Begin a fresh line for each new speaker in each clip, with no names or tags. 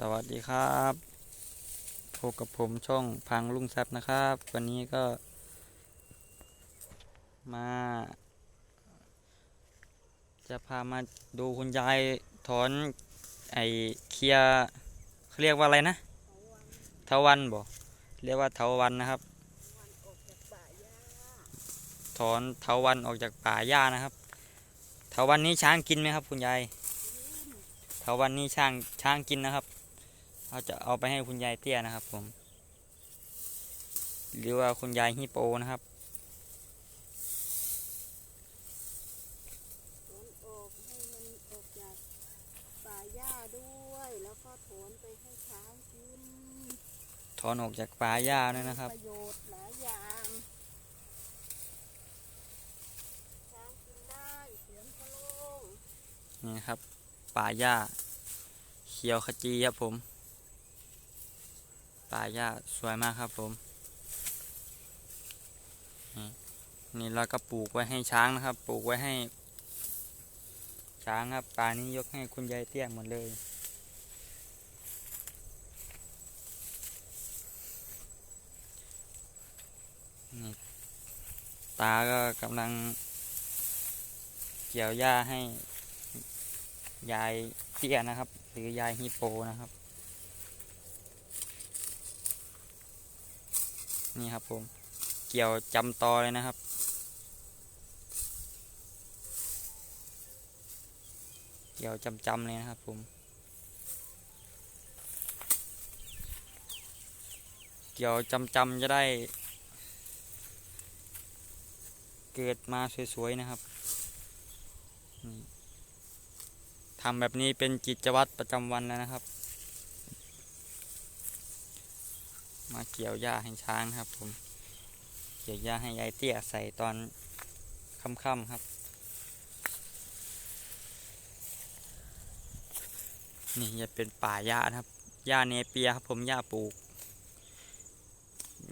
สวัสดีครับพบกับผมช่องพังลุงแซบนะครับ วันนี้ก็ มา จะพามาดูคุณยายถอนไอเคลียเขาเรียกว่าอะไรนะเทาวันบ่เรียกว่าเทาวันนะครับ ถอนเทาวันออกจากป่าหญ้านะครับเทาวันนี้ช้างกินไหมครับ คุณยายเทาวันนี้ช้างช้างกินนะครับ เราจะเอาไปให้คุณยายเตี้ยนะครับ ผม หรือว่าคุณยายฮิปโปนะครับ
ถอนออกให้มันออกจากป่าหญ้าด้วยแล้วก็ถอนไปให้ช้างกิน
ถอนออกจากป่าหญ้าด้วยนะครับ
ประโยชน์หลายอย่างช้างกินได้เสียงกระโลง
นี่ครับ ป่าหญ้าเขียวขจีครับผม ป่าหญ้าสวยมากครับผมนี่เราก็ปลูกไว้ให้ช้างนะครับ ปลูกไว้ให้ ช้างครับป่านี้ยกให้คุณยายเตี้ยหมดเลย นี่ตาก็กำลัง เกี่ยวหญ้าให้ยายเตี้ยนะครับ หรือยายฮิปโปนะครับ นี่ครับผม เกี่ยวจำตอเลยนะครับ เกี่ยวจำจำๆเลยนะครับผมเกี่ยวจำจำจะได้ เกิดมาสวย ๆ นะครับทำแบบนี้เป็นกิจวัตรประจำวันแล้วนะครับ มาเกี่ยวหญ้าให้ช้างครับผม เกี่ยวหญ้าให้ยายเตี้ยใส่ตอนค่ำๆครับ นี่จะเป็นป่าหญ้านะครับ หญ้าเนเปียครับผมหญ้าปลูก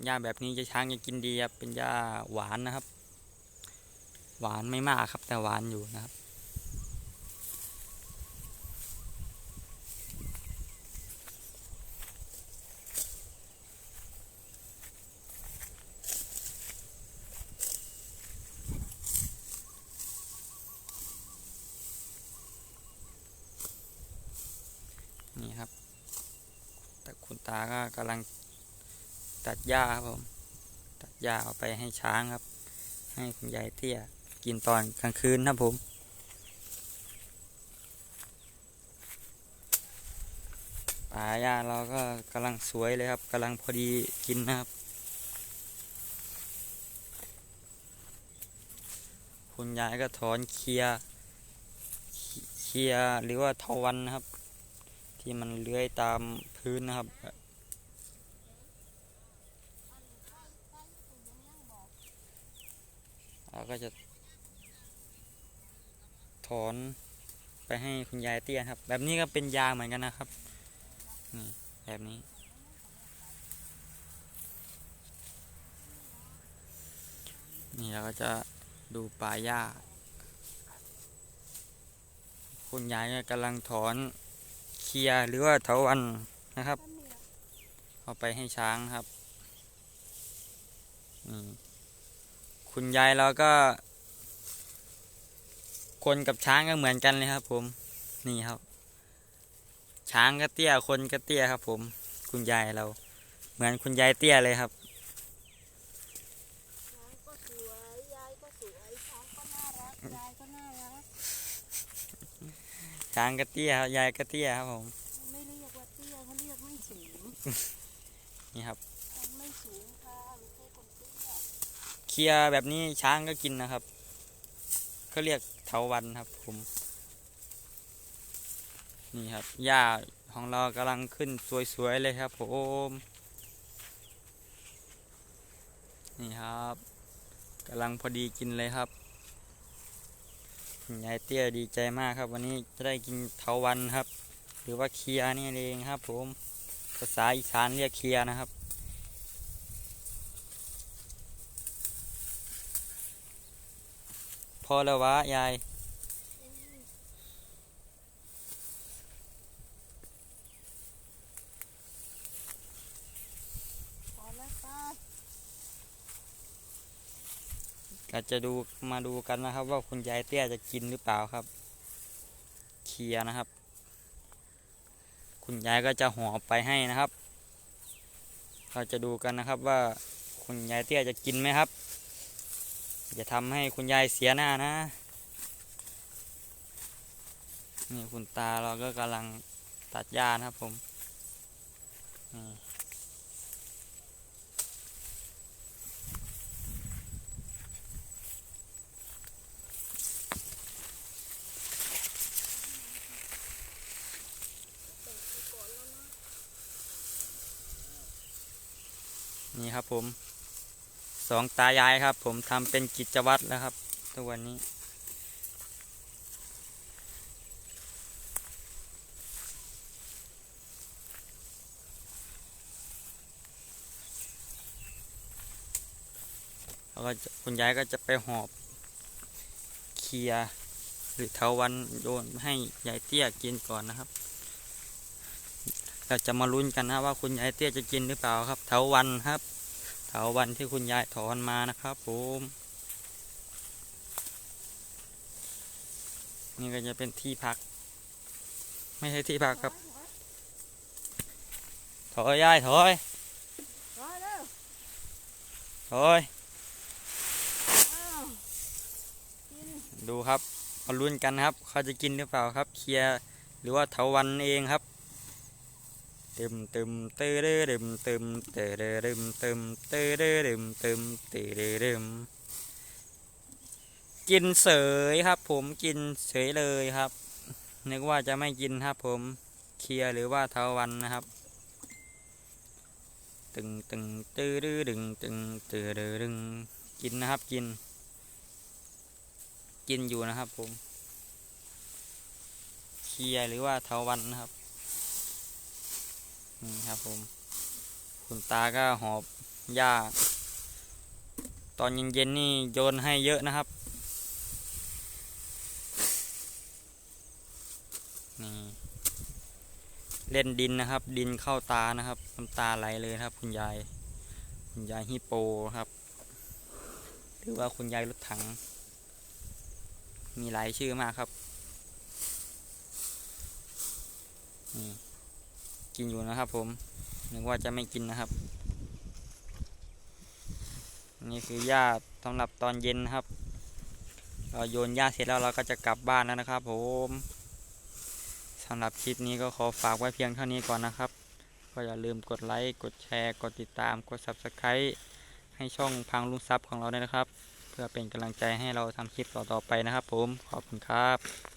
หญ้าแบบนี้จะช้างจะกินดีครับ เป็นหญ้าหวานนะครับ หวานไม่มากครับแต่หวานอยู่นะครับ นี่ครับ แต่คุณตากำลังตัดหญ้าครับผม ตัดหญ้าเอาไปให้ช้างครับ ให้คุณยายเตี้ยกินตอนกลางคืนครับผมป่าหญ้าเราก็กำลังสวยเลยครับกำลังพอดีกินนะครับ คุณยายก็ถอนเคลียเคลียหรือว่าเทวันนะครับ ที่มันเลื้อยตามพื้นนะครับ เรา ก็จะ ถอนไปให้คุณยายเตี้ยครับ แบบนี้ก็เป็นยาเหมือนกันนะครับ นี่แบบนี้ นี่เราก็จะดูป่าหญ้า คุณยายกำลังถอนเคลียหรือว่าเถาวันนะครับ เอาไปให้ช้างครับนี่ คุณยายเราก็ คนกับช้างก็เหมือนกันเลยครับ ผม นี่ครับ ช้างก็เตี้ย คนก็เตี้ยครับ ผม คุณยายเรา เหมือนคุณยายเตี้ยเลยครับ
ช้างก็สวยยายก็สวยช้างก็น่ารักยายก็น่ารัก
ช้างก็เตี้ยครับยายก็เตี้ยครับผม
ไม่เรียกว่าเตี้ยเขาเรียกไม่สูง
นี่ครับ
คนไม่สูงค่ะไม่ใช่คนเตี้ย
เคลียแบบนี้ช้างก็กินนะครับเขาเรียกเถาวันครับผมนี่ครับหญ้าของเรากำลังขึ้นสวยๆเลยครับผมนี่ครับกำลังพอดีกินเลยครับยายเตี้ยดีใจมากครับ วันนี้จะได้กินเถาวันครับ หรือว่าเคลียนี่เองครับ ผมภาษาอีสานเรียกเคลียนะครับ พอแล้ววะยาย พอแล้วค่ะอาจจะดูมาดูกันนะครับ ว่าคุณยายเตี้ยจะกินหรือเปล่าครับเคลียนะครับ คุณยายก็จะห่อไปให้นะครับ เราจะดูกันนะครับว่าคุณยายเตี้ยจะกินไหมครับ อย่าทำให้คุณยายเสียหน้านะ นี่คุณตาเราก็กำลังตัดหญ้านะครับผมนี่ครับผม สองตายายครับ ผมทำเป็นกิจวัตรแล้วครับทุกวันนี้ แล้วก็คุณยายก็จะไปหอบเคลียหรือเทาวันโยนให้ยายเตี้ยกินก่อนนะครับเราจะมาลุ้นกันนะว่าคุณยายเตี้ยจะกินหรือเปล่าครับเถาวันครับาวันที่คุณยายถอนมานะครับผมนี่ก็จะเป็นที่พัก ไม่ใช่ที่พักครับ ถอยยายถอย
ร้อยเถ
อยดูครับมาลุ้นกันครับ เขาจะกินหรือเปล่าครับ เคลียร์หรือว่าเถาวันเองครับ ติมเติมเตอเดเดิมเติมเตอเดเดิมเติมเตอเดเดิมเติมเตอเดเดิมกินเสยครับ ผมกินเฉยเลยครับ นึกว่าจะไม่กินครับ ผมเคลียหรือว่าเถาวันนะครับ ตึงตึงตื้อดื้อดึงตึงตื้อดึงกินนะครับกิน กินอยู่นะครับ ผมเคลียหรือว่าเทาวันนะครับ นี่ครับผม คุณตาก็หอบหญ้า ตอนเย็นๆนี่โยนให้เยอะนะครับ นี่ เล่นดินนะครับ ดินเข้าตานะครับน้ำตาไหลเลยครับ คุณยาย คุณยายฮิปโปครับ หรือว่าคุณยายรถถัง มีหลายชื่อมากครับ นี่ กินอยู่นะครับ ผมนึกว่าจะไม่กินนะครับ นี่คือหญ้าสำหรับตอนเย็นนะครับ เราโยนหญ้าเสร็จแล้วเราก็จะกลับบ้านแล้วนะครับ ผมสำหรับคลิปนี้ก็ขอฝากไว้เพียงเท่านี้ก่อนนะครับ ก็อย่าลืมกดไลค์ กดแชร์ กดติดตาม กด Subscribe ให้ช่องพังลุงซับของเราด้วยนะครับ เพื่อเป็นกำลังใจให้เราทำคลิปต่อๆไปนะครับ ผม ขอบคุณครับ